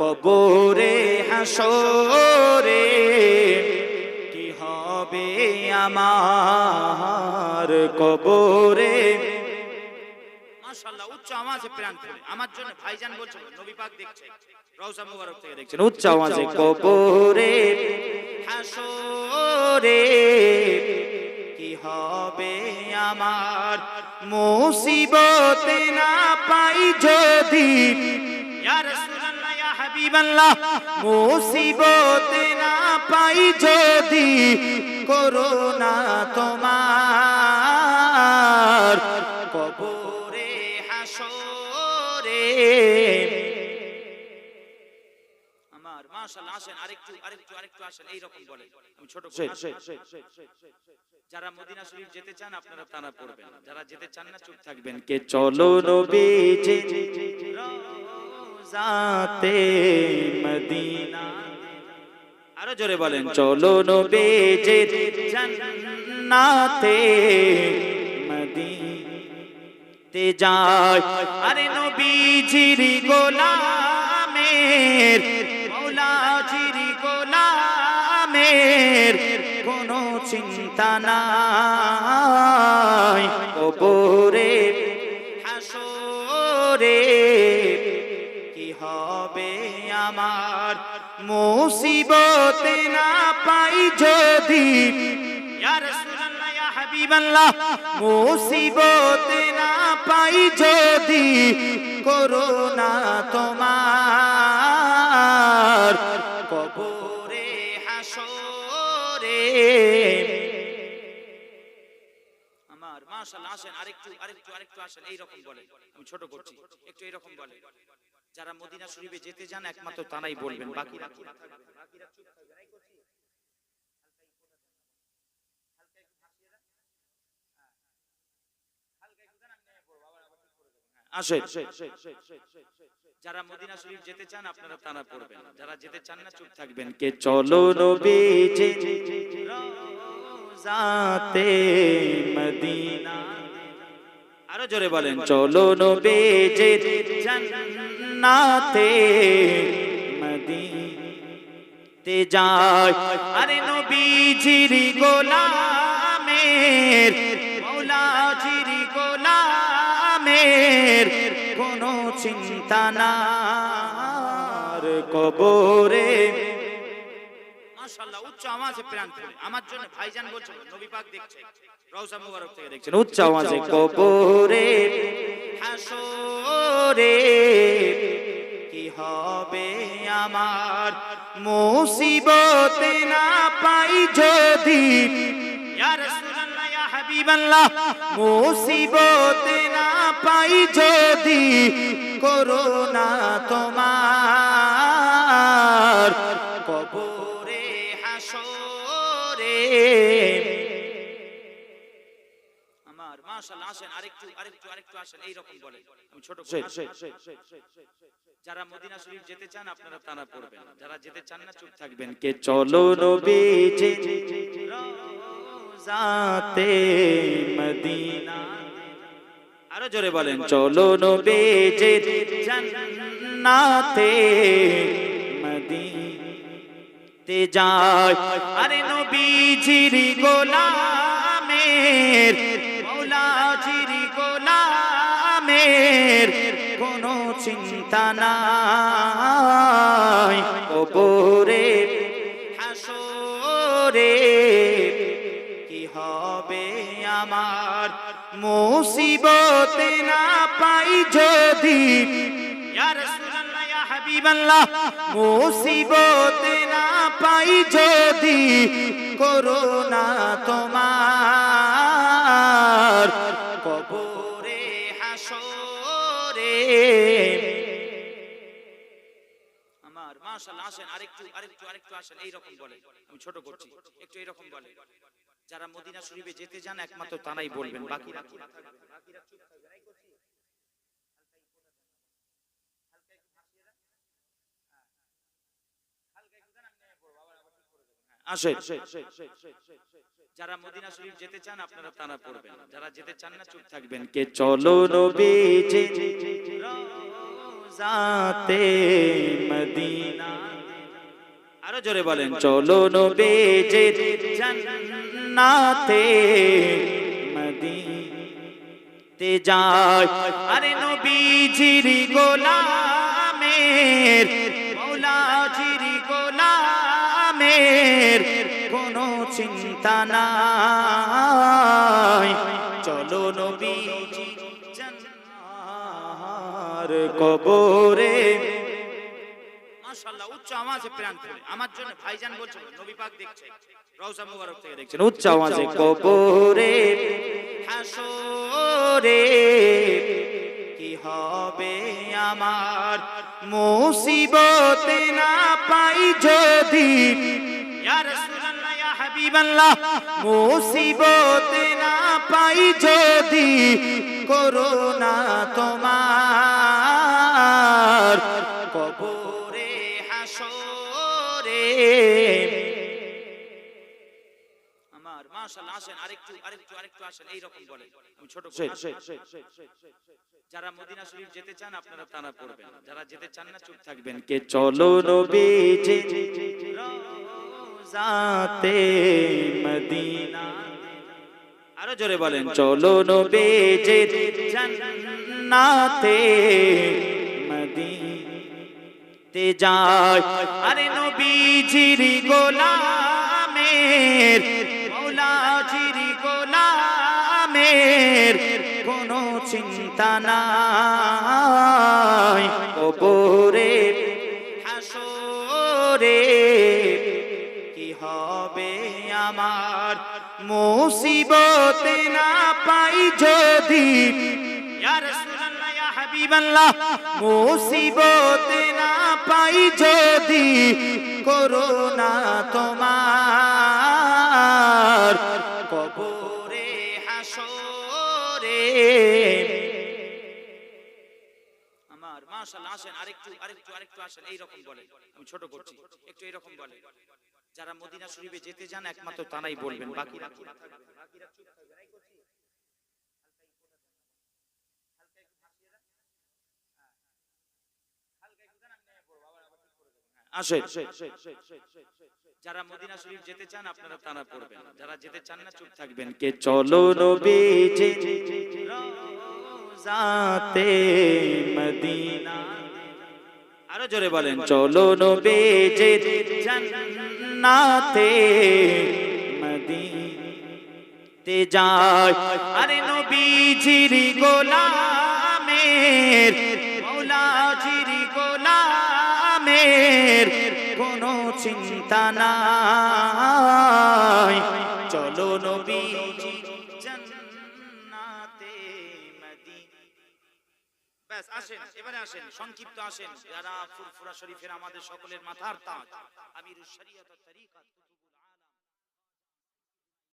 কবরে হাসরে কি হবে আমার কবরে? মাশাআল্লাহ উচ্চ আওয়াজে প্রাণ খুলে আমার জন্য ভাইজান বলছে নবী পাক দেখছে। রওজা মুবারক থেকে দেখছেন উচ্চ আওয়াজে কবরে হাসরে কি হবে আমার? মুসিবতে না পাই যদি হাবিবাল্লাহ মুসিবতে না পাই যদি করোনা তোমার। কবরে হাসরে। আমার মাশাআল্লাহ আসেন আরেকটু আরেকটু আরেকটু আসেন এই রকম বলে আমি ছোট যারা মদিনা শরীফ যেতে চান আপনারা তারা পড়বেন যারা যেতে চান না চুপ থাকবেন। কে চলো নবীজি। রওজাতে মদিনা। আরও জোরে বলেন, চলো নবীজি জান্নাতে মদিনাতে যায় আরে নবীজির গোলামের, মৌলাজির গোলামের কোনো চিন্তা নাই। কবরে মুসিবতে না পাই যদি। মুসিবতে না পাই যদি করোনা তোমার। কবরে হাসরে আমার মাশাআল্লাহ আসেন আরেকটু আরেকটু আরেকটু আসেন এই রকম বলে আমি ছোট করছি একটু এই রকম বলে যারা মদিনা শরীফে যেতে যান একমাত্র তারাই বলবেন বাকিরা বাকিরা চুপ থাকবেন। আসেন। যারা মদিনা শরীফ যেতে চান আপনারা তারা পড়বেন। যারা যেতে চান না চুপ থাকবেন। কে চলো নবীজি রওজাতে মদিনা আরও জোরে বলেন চলো নবীজি জান্নাতে মদিনাতে যায় আরে নবীজির গোলামের মৌলাজির গোলামের কোনো চিন্তা নার কবরে মাশাআল্লাহ উচ্চ আওয়াজে প্রাণ খুলে। আমার জন্য ভাইজান বলছে নবী পাক দেখছে। রওজা মুবারক থেকে দেখছেন উচ্চ আওয়াজে কবরে হাসরে কি হবে আমার? মুসিবতে না পাই যদি ইয়া রাসূলুল্লাহ ইয়া হাবিবাল্লাহ মুসিবতে না পাই যদি করোনা তোমার কবরে আমার মাশাআল্লাহ আসেন আরেকটু আরেকটু আরেকটু আসেন এই রকম বলে আমি ছোট যারা মদিনা শরীফ যেতে চান আপনারা তারা পড়বেন। যারা যেতে চান না চুপ থাকবেন। কে চলো নবীজি রওজাতে মদিনা। আরও জোরে বলেন। চলো নবীজি জান্নাতে মদিনাতে যায়। আরে নবীজির গোলামের, মৌলাজির গোলামের কোনো চিন্তা নাই। কবরে, হাসরে কি হবে আমার? মুসিবতে না পাই যদি। হাবিবাল্লাহ, মুসিবতে না পাই যদি করোনা তোমার। কবরে হাসরে আমার, মাশাআল্লাহ, আসেন, আরেকটু আরেকটু আরেকটু আসেন এই রকম বলে আমি ছোট করছি, একটু এই রকম বলে যারা মদিনা শরীফে যেতে যান, একমাত্র তারাই বলবেন, বাকিরা বাকিরা চুপ থাকবেন। যারা মদিনা শরীফ যেতে চান আপনারা তারা পড়বেন। যারা যেতে চান না চুপ থাকবেন। কে চলো নবীজি মদিনা। আরও জোরে বলেন চলো নবেজে জান্নাতে মদিনাতে যায়। আরে নবীজির গোলামের নাই। চলো নবীজি জান্নার কবরে। মাশাআল্লাহ উচ্চ আওয়াজে প্রাণ খুলে আমার জন্য ভাইজান বলছে নবী পাক দেখছে। রওজা মুবারক থেকে দেখছেন উচ্চ আওয়াজে। কবরে। হাসরে কি হবে আমার? মুসিবতে না পাই যদি হাবিবাল্লাহ মুসিবতে না পাই যদি করোনা তোমার। কবরে হাসরে। আমার মাশাআল্লাহ আসেন আরেকটু আরেকটু আরেকটু আসেন এই রকম বলে আমি ছোট যারা মদিনা শরীফ যেতে চান আপনারা তারা পড়বেন যারা যেতে চান না চুপ থাকবেন। কে চলো নবীজি। রওজাতে মদিনা আরও জোরে বলেন চলো নবীজি জান্নাতে মদিনাতে যায় আরে নবীজির গোলামের মৌলাজির গোলামের কোনো চিন্তা নাই কবরে হবে আমার মুসিবতে না পাই যদি। মুসিবতে না পাই যদি করোনা তোমার কবরে হাসরে আমার মাশাআল্লাহ, আসেন, আরেকটু আরেকটু আরেকটু আসেন এই রকম বলে আমি ছোট করছি, একটু এরকম বলে যারা মদিনা শরীফে যেতে যান একমাত্র তারাই বলবেন বাকিরা বাকিরা চুপ থাকবেন। এই করছি। আসেন। যারা মদিনা শরীফ যেতে চান আপনারা তারা পড়বেন। যারা যেতে চান না চুপ থাকবেন। কে চলো নবীজি মদিনা। আরও জোরে বলেন চলো নবীজি জান্নাতে মদিনাতে যায়। আরে নবীজির গোলামের মৌলাজির গোলামের কোনো চিন্তা নাই। চলো নবীজি জান্নাতে ব্যাস, আসেন, এবারে আসেন, সংক্ষিপ্ত আসেন। যারা ফুরফুরা শরীফের আমাদের সকলের মাথার তাজ আমিরুশ শরিয়ত